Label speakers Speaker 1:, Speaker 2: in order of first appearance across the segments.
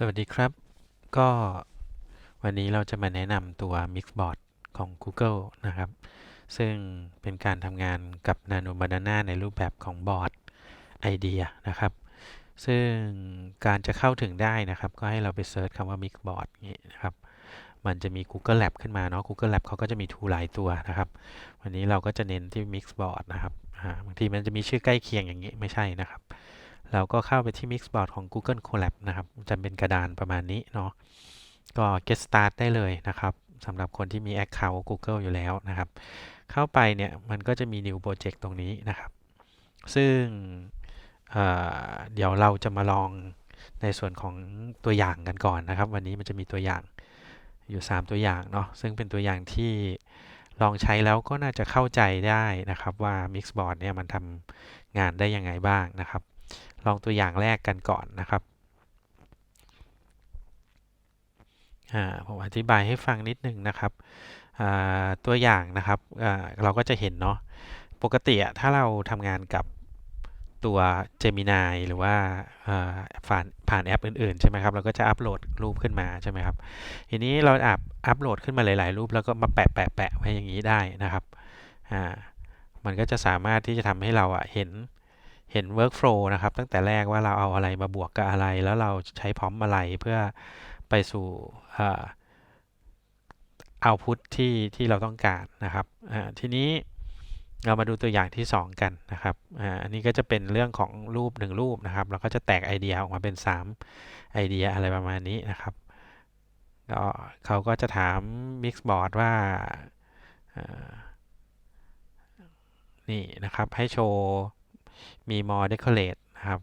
Speaker 1: สวัสดีครับ ก็วันนี้เราจะมาแนะนำตัว Mixboard ของ Google นะครับ ซึ่งเป็นการทำงานกับ Nano Banana ในรูปแบบของบอร์ดไอเดียนะครับ ซึ่งการจะเข้าถึงได้นะครับ ก็ให้เราไปเซิร์ชคำว่า Mixboard อย่างนี้นะครับ มันจะมี Google Lab ขึ้นมาเนาะ Google Lab เขาก็จะมี tool หลายตัวนะครับ วันนี้เราก็จะเน้นที่ Mixboard นะครับบางทีมันจะมีชื่อใกล้เคียงอย่างนี้ไม่ใช่นะครับ เราก็เข้าไปที่ Mixboard ของ Google Colab นะครับ จะเป็นกระดานประมาณนี้เนาะ ก็ get start ได้เลยนะครับสำหรับคนที่มี Account Google อยู่แล้วนะครับ เข้าไปเนี่ยมันก็จะมี New Project ตรงนี้นะครับ ซึ่งเเดี๋ยวเราจะมาลองในส่วนของตัวอย่างกันก่อนนะครับ วันนี้มันจะมีตัวอย่างอยู่ 3 ตัวอย่างเนาะ ซึ่งเป็นตัวอย่างที่ลองใช้แล้วก็น่าจะเข้าใจได้นะครับว่า Mixboard เนี่ยมันทำงานได้ยังไงบ้างนะครับ ลองตัวอย่างแรกกันก่อนนะครับผมอธิบายให้ฟังนิดนึงนะครับตัวอย่างนะครับเราก็จะเห็นเนาะปกติถ้าเราทำงานกับตัว Gemini หรือว่าผ่านผ่านแอปอื่นๆ ใช่ไหมครับ เราก็จะอัปโหลดรูปขึ้นมาใช่ไหมครับ ทีนี้เราอัพอัปโหลดขึ้นมาหลาย ๆ รูปแล้วก็มาแปะแปะแปะไว้อย่างนี้ได้นะครับ มันก็จะสามารถที่จะทำให้เราเห็น เห็น workflow นะครับ ตั้งแต่แรกว่าเราเอาอะไรมาบวกกับอะไร แล้วเราใช้พร้อมอะไรเพื่อไปสู่เอาพุทที่ที่เราต้องการนะครับทีนี้เรามาดูตัวอย่างที่ 2 กันนะครับอันนี้ก็จะเป็นเรื่องของรูป 1 รูปนะครับ เราก็จะแตกไอเดียออกมาเป็น 3 ไอเดียอะไรประมาณนี้นะครับก็เขาก็จะถาม Mixboard ว่านี่นะครับให้โชว์ มี more decorate นะครับ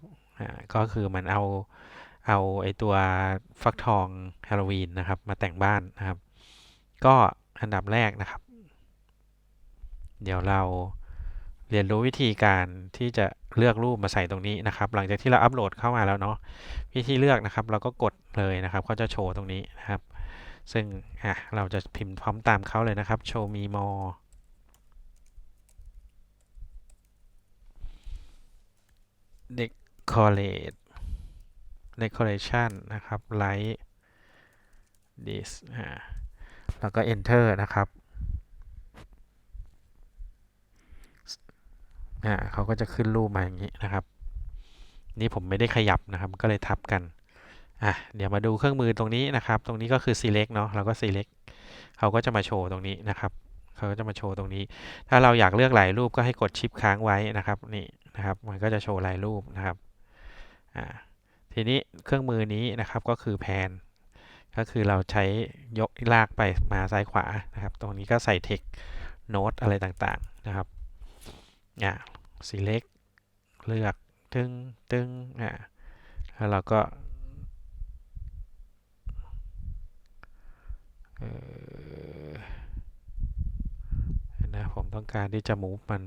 Speaker 1: ก็คือมันเอาเอาไอตัวฟักทองฮาโลวีนนะครับ มาแต่งบ้านนะครับ ก็อันดับแรกนะครับ เดี๋ยวเราเรียนรู้วิธีการที่จะเลือกรูปมาใส่ตรงนี้นะครับ หลังจากที่เราอัปโหลดเข้ามาแล้วเนาะวิธีเลือกนะครับ เราก็กดเลยนะครับก็จะโชว์ตรงนี้นะครับ ซึ่งเราจะพิมพ์พร้อมตามเขาเลยนะครับ โชว์มีมอเด็ก decorate decoration นะครับ light this แล้วก็ enter นะครับเขาก็จะขึ้นรูปมาอย่างนี้นะครับ นี่ผมไม่ได้ขยับนะครับ ก็เลยทับกันอะเดี๋ยวมาดูเครื่องมือตรงนี้นะครับ ตรงนี้ก็คือ select เนาะเราก็ select เขาก็จะมาโชว์ตรงนี้นะครับ เขาก็จะมาโชว์ตรงนี้ ถ้าเราอยากเลือกหลายรูปก็ให้กดชิปค้างไว้นะครับ นี่ นะครับ มันก็จะโชว์ลายรูปนะครับทีนี้เครื่องมือนี้นะครับก็คือแพนก็คือเราใช้ยกลากไปมาซ้ายขวานะครับ ตรงนี้ก็ใส่เทคโน้ตอะไรต่างๆนะครับอ่า select เลือกตึงตึงอ่าแล้วเราก็นะผมต้องการที่จะ move มัน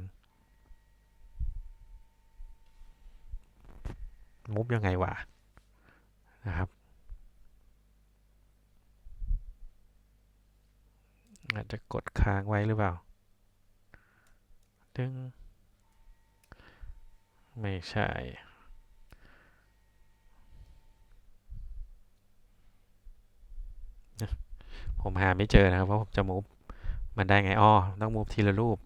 Speaker 1: move ยังไงวะนะครับอาจจะกดค้างไว้หรือเปล่าดึงไม่ใช่ผมหาไม่เจอนะครับ เพราะผมจะมูฟมันได้ไง อ้อ ต้องมูฟทีละรูป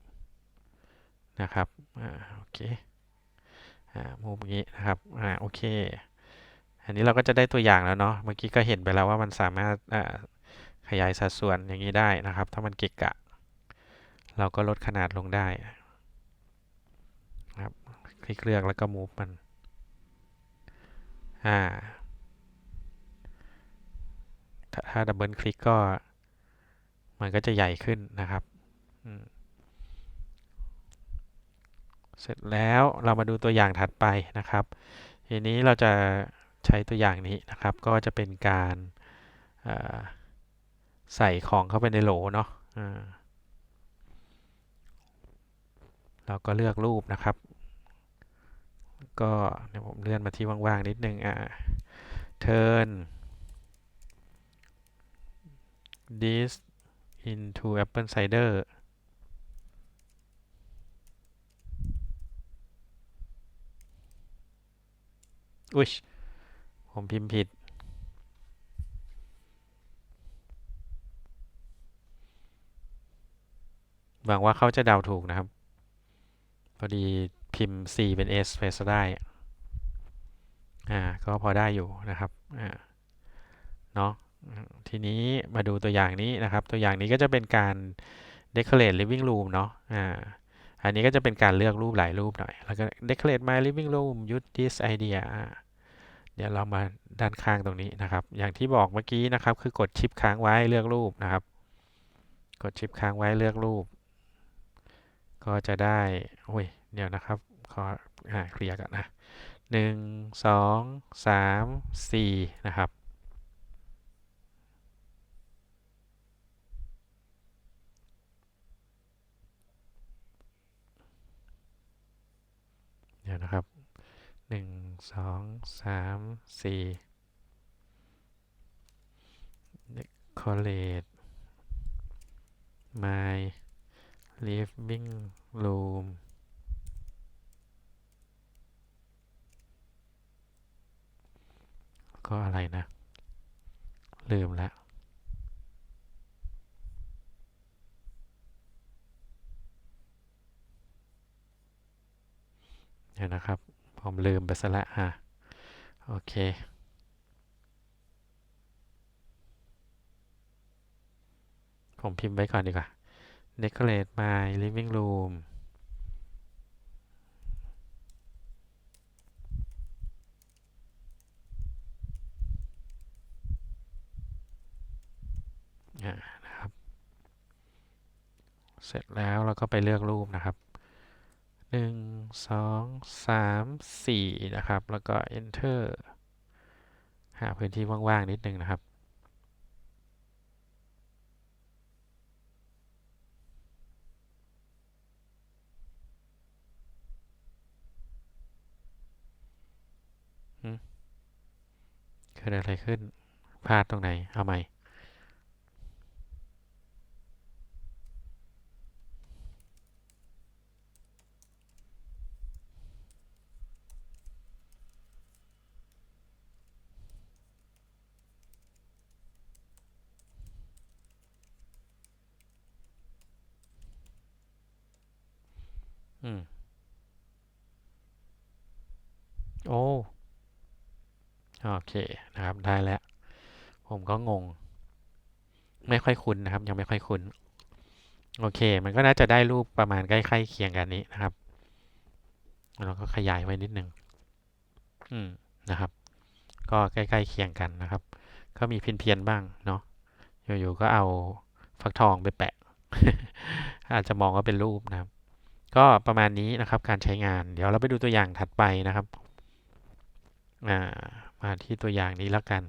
Speaker 1: นะครับ อ่า โอเค มูฟอย่างนี้นะครับอ่าโอเค อันนี้เราก็จะได้ตัวอย่างแล้วเนาะเมื่อกี้ก็เห็นไปแล้วว่ามันสามารถขยายสัดส่วนอย่างนี้ได้นะครับ ถ้ามันเกะกะ เราก็ลดขนาดลงได้ครับคลิกเลือกแล้วก็ move มันอ่าถ้าดับเบิลคลิกก็มันก็จะใหญ่ขึ้นนะครับ เสร็จแล้วเรามาดูตัวอย่างถัดไปนะครับ ทีนี้เราจะใช้ตัวอย่างนี้นะครับ ก็จะเป็นการใส่ของเข้าไปในโหลเนาะเราก็เลือกรูปนะครับ ก็เดี๋ยวผมเลื่อนมาที่ว่างๆนิดนึงอ่า turn this into apple cider อุ้ยผมพิมพ์ผิด หวังว่าเขาจะเดาถูกนะครับ พอดีพิมพ์ C เป็น S ไปซะได้ อ่า ก็พอได้อยู่นะครับ อ่า เนาะทีนี้มาดูตัวอย่างนี้นะครับ ตัวอย่างนี้ก็จะเป็นการ decorate living room เนาะ อ่า อันนี้ก็จะเป็นการเลือกรูปหลายรูปหน่อย แล้วก็ decorate my living room use this idea อ่า เดี๋ยวเรามาด้านข้างตรงนี้นะครับ อย่างที่บอกเมื่อกี้นะครับ คือกดชิปค้างไว้เลือกรูปนะครับ กดชิปค้างไว้เลือกรูป ก็จะได้โอ้ยเดี๋ยวนะครับขออ่าเคลียร์กันนะหนึ่งสองสามสี่นะครับเดี๋ยวนะครับหนึ่ง สองสามสี่ decorate my living room ก็อะไรนะ ลืมล้วเดี๋ยวนะครับ ผมลืมไปซะละอะโอเคผมพิมพ์ไว้ก่อนดีกว่า decorate my living room นะครับ เสร็จแล้วเราก็ไปเลือกรูปนะครับ หนึ่งสองสามสี่นะครับ แล้วก็ enter หาพื้นที่ว่างๆนิดนึงนะครับเกิดอะไรขึ้นพลาดตรงไหน เอาใหม่ อืม โอ้ โอเค นะครับ ได้แล้ว ผมก็งง ไม่ค่อยคุ้นนะครับ ยังไม่ค่อยคุ้น โอเค มันก็น่าจะได้รูปประมาณใกล้ๆเคียงกันนี้นะครับ เราก็ขยายไว้นิดนึง อืม นะครับ ก็ใกล้ๆเคียงกันนะครับ ก็มีเพี้ยนๆบ้างเนาะ อยู่ๆ ก็เอาฟักทองไปแปะ อาจจะมองว่าเป็นรูปนะครับ ก็ประมาณนี้นะครับการใช้งานเดี๋ยวเราไปดูตัวอย่างถัดไปนะครับามาที่ตัวอย่างนี้แล้วกัน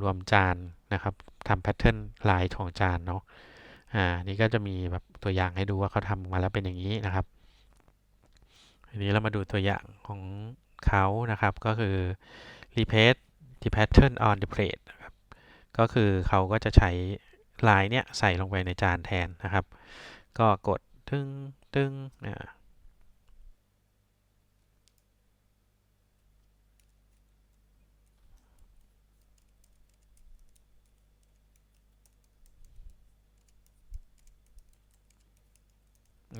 Speaker 1: รวมจานนะครับทำแพทเทิร์นลายของจานเนาะอ่านี่ก็จะมีแบบตัวอย่างให้ดูว่าเขาทำมาแล้วเป็นอย่างนี้นะครับทีนี้เรามาดูตัวอย่างของเขานะครับก็คือ replace the pattern on the plate นะครับก็คือเขาก็จะใช้ ลายเนี้ยใส่ลงไปในจานแทนนะครับ ก็กดตึ้งตึ้งอ่า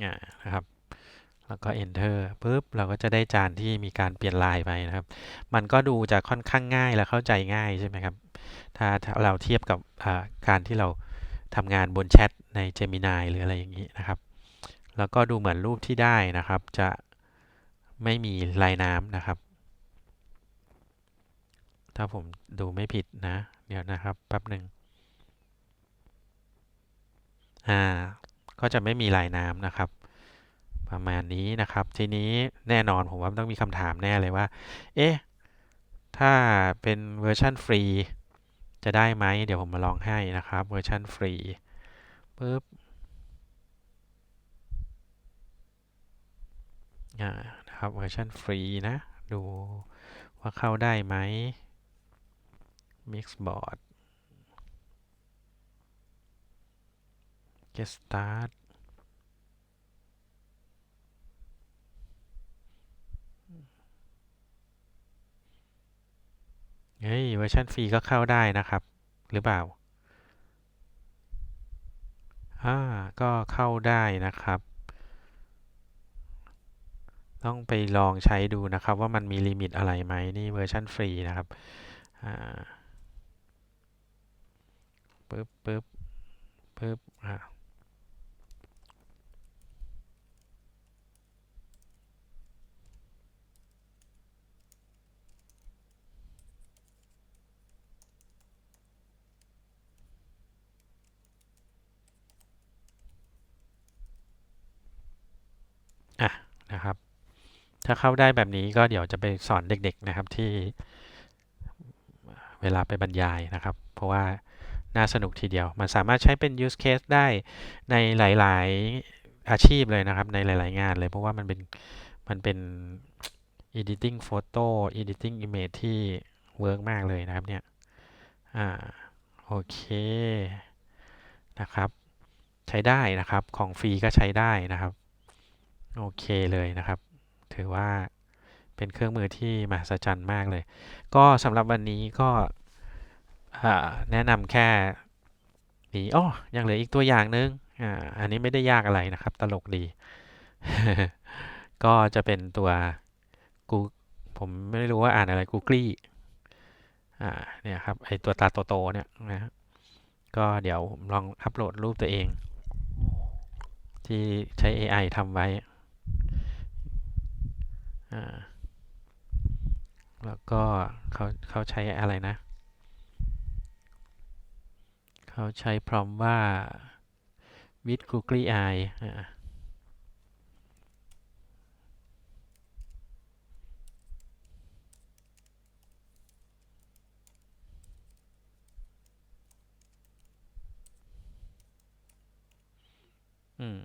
Speaker 1: อ่านะครับแล้วก็ enter ปุ๊บเราก็จะได้จานที่มีการเปลี่ยนลายไปนะครับ มันก็ดูจะค่อนข้างง่ายและเข้าใจง่ายใช่ไหมครับ ถ้าถ้าเราเทียบกับการที่เรา ทำงานบนแชทใน Gemini หรืออะไรอย่างนี้นะครับ แล้วก็ดูเหมือนรูปที่ได้นะครับ จะไม่มีลายน้ำนะครับ ถ้าผมดูไม่ผิดนะ เดี๋ยวนะครับแป๊บหนึ่งอ่าก็จะไม่มีลายน้ำนะครับ ประมาณนี้นะครับ ทีนี้แน่นอนผมว่าต้องมีคำถามแน่เลยว่า เอ๊ะ ถ้าเป็นเวอร์ชันฟรี จะได้ไหมเดี๋ยวผมมาลองให้นะครับเวอร์ชันฟรีปึ๊บนะครับเวอร์ชันฟรีนะ ดูว่าเข้าได้ไหม Mixboard get start เฮ้ยเวอร์ชันฟรีก็เข้าได้นะครับ หรือเปล่าอ่าก็เข้าได้นะครับ ต้องไปลองใช้ดูนะครับ ว่ามันมีลิมิตอะไรไหมนี่เวอร์ชันฟรีนะครับอ่าปึ๊บปึ๊บปึ๊บอ่าอะนะครับ ถ้าเข้าได้แบบนี้ก็เดี๋ยวจะไปสอนเด็กๆนะครับที่เวลาไปบรรยายนะครับ เพราะว่าน่าสนุกทีเดียว มันสามารถใช้เป็น use case ได้ในหลาย ๆ อาชีพเลยนะครับ ในหลาย ๆ งานเลย เพราะว่ามันเป็น มันเป็น editing photo editing image ที่เวิร์กมากเลยนะครับเนี่ย อ่า โอเค นะครับ ใช้ได้นะครับ ของฟรีก็ใช้ได้นะครับ โอเคเลยนะครับ ถือว่าเป็นเครื่องมือที่มหัศจรรย์มากเลย ก็สำหรับวันนี้ก็แนะนำแค่นี้อ้อยังเหลืออีกตัวอย่างหนึงอ่าอันนี้ไม่ได้ยากอะไรนะครับ ตลกดี ก็จะเป็นตัวกูผมไม่รู้ว่าอ่านอะไร Googly อ่าเนี่ยครับไอตัวตาโตๆเนี่ยนะฮะก็เดี๋ยวผมลองอัปโหลดรูปตัวเอง ที่ใช้ AI ทำไว้ แล้วก็เขาเขาใช้อะไรนะ เขาใช้พร้อมว่า with googly eye อ่าอืม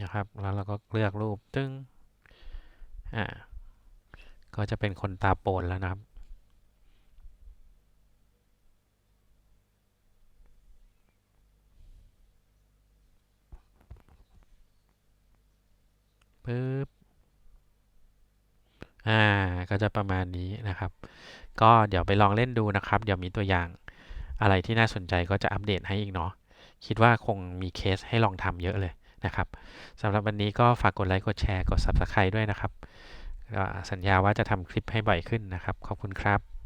Speaker 1: นะครับ แล้วเราก็เลือกรูปตึ้งอ่า ก็จะเป็นคนตาโปนแล้วนะครับ ปึ๊บ อ่า ก็จะประมาณนี้นะครับ ก็เดี๋ยวไปลองเล่นดูนะครับ เดี๋ยวมีตัวอย่างอะไรที่น่าสนใจก็จะอัปเดตให้อีกเนาะ คิดว่าคงมีเคสให้ลองทำเยอะเลยนะครับสำหรับวันนี้ก็ฝากกดไลค์ กดแชร์ กด Subscribe ด้วยนะครับ สัญญาว่าจะทำคลิปให้บ่อยขึ้นนะครับ ขอบคุณครับ